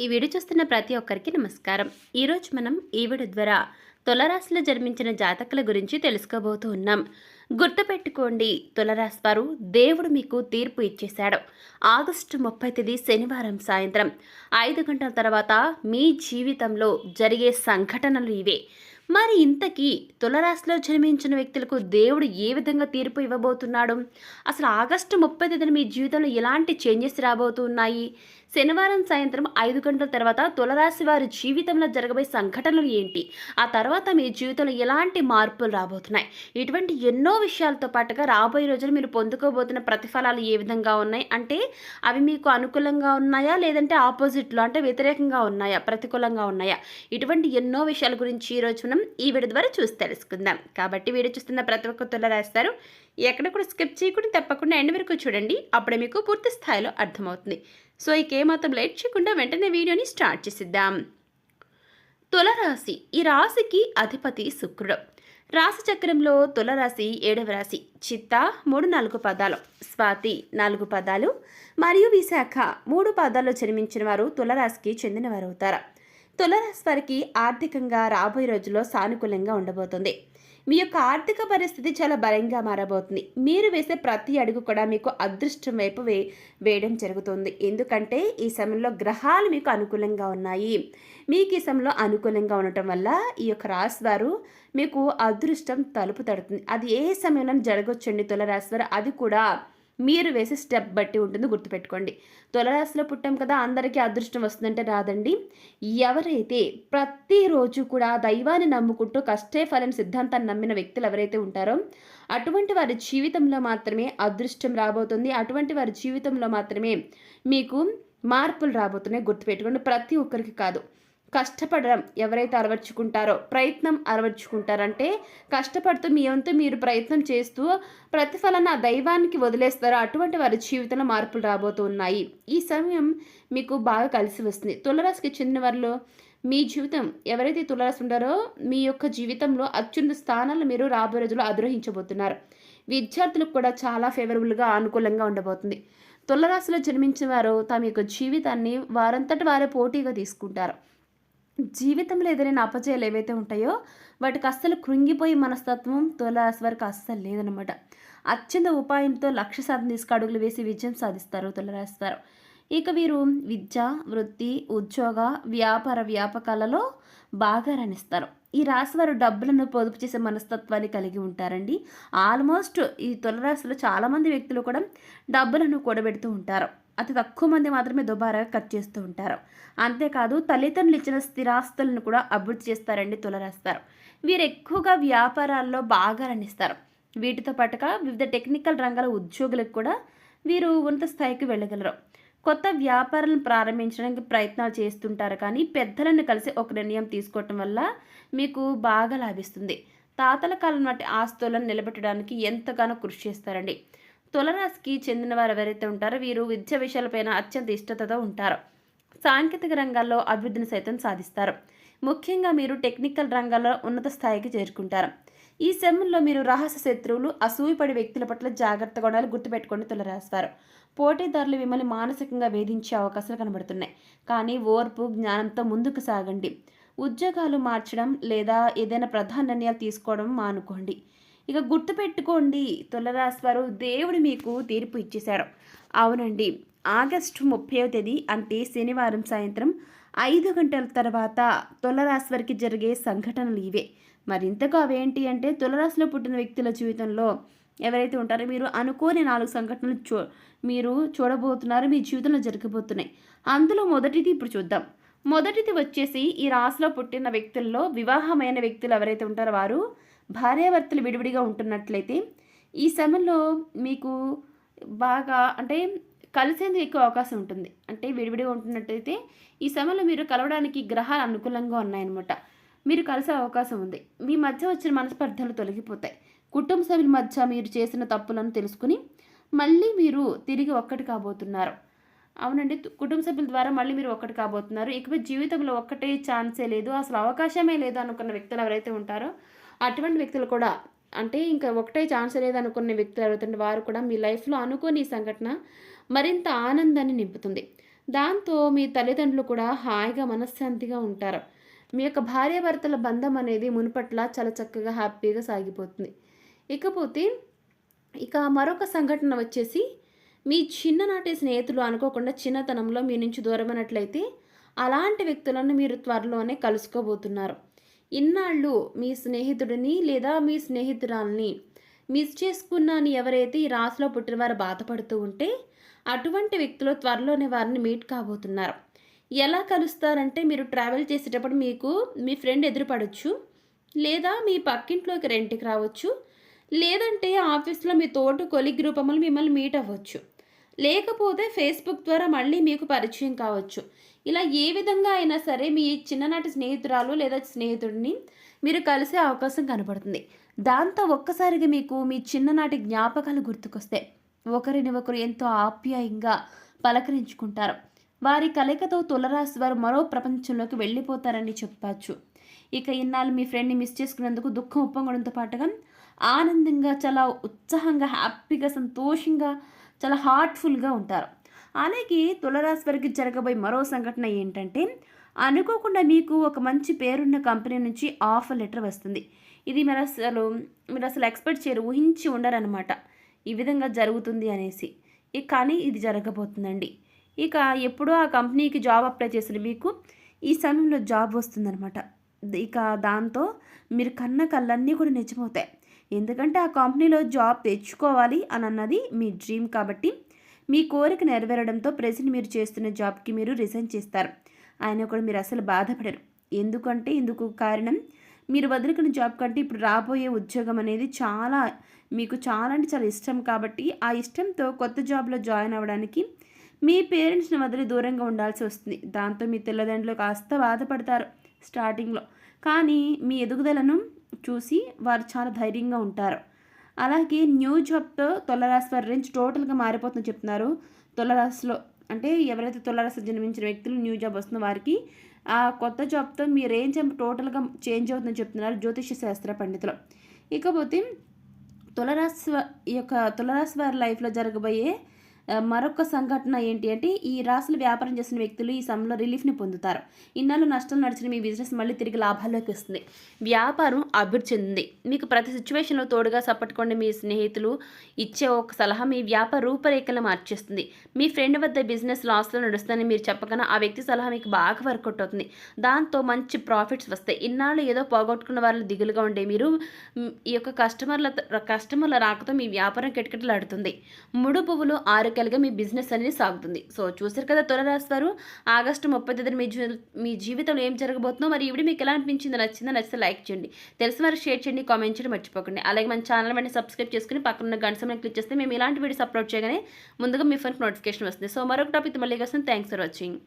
ఈ వీడియో చూస్తున్న ప్రతి ఒక్కరికి నమస్కారం. ఈరోజు మనం ఈ వీడియో ద్వారా తులరాశిలో జన్మించిన జాతకుల గురించి తెలుసుకోబోతూ ఉన్నాం. గుర్తుపెట్టుకోండి తులరాశి వారు దేవుడు మీకు తీర్పు ఇచ్చేశాడు. ఆగస్టు ముప్పై తేదీ శనివారం సాయంత్రం. ఐదు గంటల తర్వాత మీ జీవితంలో జరిగే సంఘటనలు ఇవే. మరి ఇంతకీ తులరాశిలో జన్మించిన వ్యక్తులకు దేవుడు ఏ విధంగా తీర్పు ఇవ్వబోతున్నాడు? అసలు ఆగస్టు ముప్పై తేదీన మీ జీవితంలో ఎలాంటి చేంజెస్ రాబోతున్నాయి? శనివారం సాయంత్రం ఐదు గంటల తర్వాత తులరాశి వారి జీవితంలో జరగబోయే సంఘటనలు ఏంటి? ఆ తర్వాత మీ జీవితంలో ఎలాంటి మార్పులు రాబోతున్నాయి? ఇటువంటి ఎన్నో విషయాలతో పాటుగా రాబోయే రోజులు మీరు పొందుకోబోతున్న ప్రతిఫలాలు ఏ విధంగా ఉన్నాయి? అంటే అవి మీకు అనుకూలంగా ఉన్నాయా? లేదంటే ఆపోజిట్లో అంటే వ్యతిరేకంగా ఉన్నాయా? ప్రతికూలంగా ఉన్నాయా? ఇటువంటి ఎన్నో విషయాల గురించి ఈరోజు మనం ఈ వీడియో ద్వారా చూసి తెలుసుకుందాం. కాబట్టి వీడియో చూస్తున్న ప్రతి ఒక్క తులరాస్తారు ఎక్కడ కూడా స్కిప్ చేయకుండా తప్పకుండా ఎండ్ వరకు చూడండి. అప్పుడే మీకు పూర్తి స్థాయిలో అర్థమవుతుంది. సో ఇక ఏమాత్రం లేట్ చేయకుండా వెంటనే వీడియోని స్టార్ట్ చేసిద్దాం. తులరాశి. ఈ రాశికి అధిపతి శుక్రుడు. రాశి చక్రంలో తులరాశి ఏడవ రాశి చిత్త మూడు నాలుగు పదాలు స్వాతి నాలుగు పదాలు మరియు విశాఖ మూడు పదాల్లో జన్మించిన వారు తులరాశికి చెందినవారు అవుతారు తులరాశి వారికి ఆర్థికంగా రాబోయే రోజుల్లో సానుకూలంగా ఉండబోతుంది. మీ యొక్క ఆర్థిక పరిస్థితి చాలా బలంగా మారబోతుంది. మీరు వేసే ప్రతి అడుగు కూడా మీకు అదృష్టం వైపు వే వేయడం జరుగుతుంది. ఎందుకంటే ఈ సమయంలో గ్రహాలు మీకు అనుకూలంగా ఉన్నాయి. మీకు ఈ సమయంలో అనుకూలంగా ఉండటం వల్ల ఈ యొక్క రాశి వారు మీకు అదృష్టం తలుపు తడుతుంది. అది ఏ సమయంలో జరగొచ్చండి తులరాశి వారు అది కూడా మీరు వేసే స్టెప్ బట్టి ఉంటుంది గుర్తుపెట్టుకోండి. తులరాశిలో పుట్టాం కదా అందరికీ అదృష్టం వస్తుందంటే రాదండి. ఎవరైతే ప్రతిరోజు కూడా దైవాన్ని నమ్ముకుంటూ కష్టే ఫలం సిద్ధాంతాన్ని నమ్మిన వ్యక్తులు ఎవరైతే ఉంటారో అటువంటి వారి జీవితంలో మాత్రమే అదృష్టం రాబోతుంది. అటువంటి వారి జీవితంలో మాత్రమే మీకు మార్పులు రాబోతున్నాయి గుర్తుపెట్టుకోండి. ప్రతి ఒక్కరికి కాదు. కష్టపడడం ఎవరైతే అలవర్చుకుంటారో ప్రయత్నం అలవర్చుకుంటారంటే కష్టపడుతూ మీ వంతు మీరు ప్రయత్నం చేస్తూ ప్రతిఫలన దైవానికి వదిలేస్తారో అటువంటి వారి జీవితంలో మార్పులు రాబోతున్నాయి. ఈ సమయం మీకు బాగా కలిసి వస్తుంది. తులరాశికి చెందిన వారిలో మీ జీవితం ఎవరైతే తులరాశి ఉంటారో మీ యొక్క జీవితంలో అత్యున్నత స్థానాలు మీరు రాబోయే రోజుల్లో అధిరోహించబోతున్నారు. విద్యార్థులకు కూడా చాలా ఫేవరబుల్గా అనుకూలంగా ఉండబోతుంది. తులరాశిలో జన్మించిన వారు తమ యొక్క జీవితాన్ని వారంతటి వారే పోటీగా తీసుకుంటారు. జీవితంలో ఎదురైన అపజయాలు ఏవైతే ఉంటాయో వాటికి అస్సలు కృంగిపోయి మనస్తత్వం తులాస్ వరకు అస్సలు లేదనమాట అత్యంత ఉపాయంతో లక్ష్య సాధన తీసుకు అడుగులు వేసి విజయం సాధిస్తారు తులరాస్తారు ఇక వీరు విద్య వృత్తి ఉద్యోగ వ్యాపార వ్యాపకాలలో బాగా రాణిస్తారు ఈ రాశి వారు డబ్బులను పొదుపు చేసే మనస్తత్వాన్ని కలిగి ఉంటారండి. ఆల్మోస్ట్ ఈ తులరాశిలో చాలామంది వ్యక్తులు కూడా డబ్బులను కూడబెడుతూ ఉంటారు. అతి తక్కువ మంది మాత్రమే దుబారాగా ఖర్చు చేస్తూ ఉంటారు. అంతేకాదు తల్లిదండ్రులు ఇచ్చిన స్థిరాస్తులను కూడా అభివృద్ధి చేస్తారండి తులరేస్తారు. వీరు ఎక్కువగా వ్యాపారాల్లో బాగా రణిస్తారు. వీటితో పాటుగా వివిధ టెక్నికల్ రంగాల ఉద్యోగులకు కూడా వీరు ఉన్నత స్థాయికి వెళ్ళగలరు. కొత్త వ్యాపారాలను ప్రారంభించడానికి ప్రయత్నాలు చేస్తుంటారు కానీ పెద్దలను కలిసి ఒక నిర్ణయం తీసుకోవటం వల్ల మీకు బాగా లాభిస్తుంది. తాతల కాలం నాటి ఆస్తులను నిలబెట్టడానికి ఎంతగానో కృషి చేస్తారండి. తులరాశికి చెందిన వారు ఎవరైతే ఉంటారో వీరు విద్య విషయాలపైన అత్యంత ఇష్టతతో ఉంటారు. సాంకేతిక రంగాల్లో అభివృద్ధిని సైతం సాధిస్తారు. ముఖ్యంగా మీరు టెక్నికల్ రంగాల్లో ఉన్నత స్థాయికి చేరుకుంటారు. ఈ సమయంలో మీరు రహస్య శత్రువులు అసూయపడి వ్యక్తుల పట్ల జాగ్రత్త గుణాలు గుర్తుపెట్టుకొని తులరాస్తారు. పోటీదారులు మిమ్మల్ని మానసికంగా వేధించే అవకాశాలు కనబడుతున్నాయి. కానీ ఓర్పు జ్ఞానంతో ముందుకు సాగండి. ఉద్యోగాలు మార్చడం లేదా ఏదైనా ప్రధాన నిర్ణయాలు తీసుకోవడం మానుకోండి. ఇక గుర్తుపెట్టుకోండి తులరాశి వారు దేవుడు మీకు తీర్పు ఇచ్చేశాడు అవునండి. ఆగస్టు ముప్పైవ తేదీ అంటే శనివారం సాయంత్రం ఐదు గంటల తర్వాత తులరాశి వారికి జరిగే సంఘటనలు ఇవే. మరింతగా అవేంటి అంటే తులరాశిలో పుట్టిన వ్యక్తుల జీవితంలో ఎవరైతే ఉంటారో మీరు అనుకోని నాలుగు సంఘటనలు చూ మీరు చూడబోతున్నారు మీ జీవితంలో జరగబోతున్నాయి అందులో మొదటిది ఇప్పుడు చూద్దాం. మొదటిది వచ్చేసి ఈ రాశిలో పుట్టిన వ్యక్తుల్లో వివాహమైన వ్యక్తులు ఎవరైతే ఉంటారో వారు భార్యాభర్తలు విడివిడిగా ఉంటున్నట్లయితే ఈ సమయంలో మీకు బాగా అంటే కలిసేందుకు ఎక్కువ అవకాశం ఉంటుంది. అంటే విడివిడిగా ఉంటున్నట్టయితే ఈ సమయంలో మీరు కలవడానికి గ్రహాలు అనుకూలంగా ఉన్నాయన్నమాట. మీరు కలిసే అవకాశం ఉంది. మీ మధ్య వచ్చిన మనస్పర్ధలు తొలగిపోతాయి. కుటుంబ సభ్యుల మధ్య మీరు చేసిన తప్పులను తెలుసుకుని మళ్ళీ మీరు తిరిగి ఒక్కటి కాబోతున్నారు. అవునండి. కుటుంబ సభ్యుల ద్వారా మళ్ళీ మీరు ఒక్కటి కాబోతున్నారు. ఇకపై జీవితంలో ఒక్కటే ఛాన్సే లేదు. అసలు అవకాశమే లేదు అనుకున్న వ్యక్తులు ఎవరైతే ఉంటారో అటువంటి వ్యక్తులు కూడా అంటే ఇంకా ఒకటే ఛాన్స్ లేదనుకునే వ్యక్తులు ఎవరైతే వారు కూడా మీ లైఫ్లో అనుకోని సంఘటన మరింత ఆనందాన్ని నింపుతుంది. దాంతో మీ తల్లిదండ్రులు కూడా హాయిగా మనశ్శాంతిగా ఉంటారు. మీ యొక్క భార్యాభర్తల బంధం అనేది మునుపట్ల చాలా చక్కగా హ్యాపీగా సాగిపోతుంది. ఇకపోతే ఇక మరొక సంఘటన వచ్చేసి మీ చిన్ననాటి స్నేహితులు అనుకోకుండా చిన్నతనంలో మీ నుంచి దూరమైనట్లయితే అలాంటి వ్యక్తులను మీరు త్వరలోనే కలుసుకోబోతున్నారు. ఇన్నాళ్ళు మీ స్నేహితుడిని లేదా మీ స్నేహితురాల్ని మిస్ చేసుకున్నాను ఎవరైతే ఈ రాశిలో పుట్టినవారు బాధపడుతూ ఉంటే అటువంటి వ్యక్తులు త్వరలోనే వారిని మీట్ కాబోతున్నారు. ఎలా కలుస్తారంటే మీరు ట్రావెల్ చేసేటప్పుడు మీకు మీ ఫ్రెండ్ ఎదురుపడవచ్చు లేదా మీ పక్కింట్లోకి రెంట్కి రావచ్చు లేదంటే ఆఫీస్లో మీ తోటి కొలిగ్ రూపంలో మిమ్మల్ని మీట్ అవ్వచ్చు. లేకపోతే ఫేస్బుక్ ద్వారా మళ్ళీ మీకు పరిచయం కావచ్చు. ఇలా ఏ విధంగా అయినా సరే మీ చిన్ననాటి స్నేహితురాలు లేదా స్నేహితుడిని మీరు కలిసే అవకాశం కనపడుతుంది. దాంతో ఒక్కసారిగా మీకు మీ చిన్ననాటి జ్ఞాపకాలు గుర్తుకొస్తాయి. ఒకరిని ఒకరు ఎంతో ఆప్యాయంగా పలకరించుకుంటారు. వారి కలయికతో తులరాశి వారు మరో ప్రపంచంలోకి వెళ్ళిపోతారని చెప్పచ్చు. ఇక ఇన్నాళ్ళు మీ ఫ్రెండ్ని మిస్ చేసుకున్నందుకు దుఃఖం ఉప్పొంగడంతో పాటుగా ఆనందంగా చాలా ఉత్సాహంగా హ్యాపీగా సంతోషంగా చాలా హార్ట్ఫుల్గా ఉంటారు. అలాగే తులరాశి వారికి జరగబోయే మరో సంఘటన ఏంటంటే అనుకోకుండా మీకు ఒక మంచి పేరున్న కంపెనీ నుంచి ఆఫర్ లెటర్ వస్తుంది. ఇది మీరు అసలు మీరు అసలు ఎక్స్పెక్ట్ చేయరు ఊహించి ఉండరనమాట ఈ విధంగా జరుగుతుంది అనేసి. ఇక కానీ ఇది జరగబోతుందండి. ఇక ఎప్పుడో ఆ కంపెనీకి జాబ్ అప్లై చేసిన మీకు ఈ సమయంలో జాబ్ వస్తుందనమాట ఇక దాంతో మీరు కన్న కళ్ళన్నీ కూడా నిజమవుతాయి. ఎందుకంటే ఆ కంపెనీలో జాబ్ తెచ్చుకోవాలి అని అన్నది మీ డ్రీమ్ కాబట్టి మీ కోరిక నెరవేరడంతో ప్రజెంట్ మీరు చేస్తున్న జాబ్కి మీరు రిజైన్ చేస్తారు. ఆయన కూడా మీరు అసలు బాధపడరు. ఎందుకంటే ఇందుకు కారణం మీరు వదులుకున్న జాబ్ కంటే ఇప్పుడు రాబోయే ఉద్యోగం అనేది చాలా మీకు చాలా అంటే చాలా ఇష్టం కాబట్టి ఆ ఇష్టంతో కొత్త జాబ్లో జాయిన్ అవ్వడానికి మీ పేరెంట్స్ని వదిలి దూరంగా ఉండాల్సి వస్తుంది. దాంతో మీ తల్లిదండ్రులు కాస్త బాధపడతారు స్టార్టింగ్లో. కానీ మీ ఎదుగుదలను చూసి వారు చాలా ధైర్యంగా ఉంటారు. అలాగే న్యూ జాబ్తో తులరాశి వారి రేంజ్ టోటల్గా మారిపోతుందని చెప్తున్నారు. తులరాశిలో అంటే ఎవరైతే తులరాశి జన్మించిన వ్యక్తులు న్యూ జాబ్ వస్తున్న వారికి ఆ కొత్త జాబ్తో మీ రేంజ్ టోటల్గా చేంజ్ అవుతుందని చెప్తున్నారు జ్యోతిష శాస్త్ర పండితులు. ఇకపోతే తులరాశి ఈ యొక్క తులరాశి వారి లైఫ్లో జరగబోయే మరొక సంఘటన ఏంటి అంటే ఈ రాశులు వ్యాపారం చేసిన వ్యక్తులు ఈ సమయంలో రిలీఫ్ని పొందుతారు. ఇన్నాళ్ళు నష్టం నడిచిన మీ బిజినెస్ మళ్ళీ తిరిగి లాభాల్లోకి వస్తుంది. వ్యాపారం అభివృద్ధి చెందింది. మీకు ప్రతి సిచ్యువేషన్లో తోడుగా సపట్టుకోండి మీ స్నేహితులు. ఇచ్చే ఒక సలహా మీ వ్యాపార రూపరేఖలను మార్చేస్తుంది. మీ ఫ్రెండ్ వద్ద బిజినెస్ లాస్లో నడుస్తుందని మీరు చెప్పకనా ఆ వ్యక్తి సలహా మీకు బాగా వర్కౌట్ అవుతుంది. దాంతో మంచి ప్రాఫిట్స్ వస్తాయి. ఇన్నాళ్ళు ఏదో పోగొట్టుకున్న వాళ్ళు దిగులుగా ఉండే మీరు ఈ యొక్క కస్టమర్ల కస్టమర్ల రాకతో మీ వ్యాపారం కిటకిటలాడుతుంది. ముడు పువ్వులు ఆరు రకాలుగా మీ బిజినెస్ అనేది సాగుతుంది. సో చూసారు కదా త్వర రాస్తారు. ఆగస్టు ముప్పై తేదీన మీ మీ జీవితంలో ఏం జరగబోతుందో మరి ఇవి మీకు ఎలా అనిపించిందో నచ్చిందో నచ్చితే లైక్ చేయండి. తెలిసిన వారు షేర్ చేయండి కామెంట్ చేయడం మర్చిపోకండి. అలాగే మన ఛానల్ వెంటనే సబ్స్క్రైబ్ చేసుకుని పక్కన గంట సమయం క్లిక్ చేస్తే మేము ఇలాంటి వీడియోస్ అప్లోడ్ చేయగానే ముందుగా మీ ఫోన్కి నోటిఫికేషన్ వస్తుంది. సో మరొక టాపిక్ మళ్ళీ కోసం థ్యాంక్స్ ఫర్ వాచింగ్.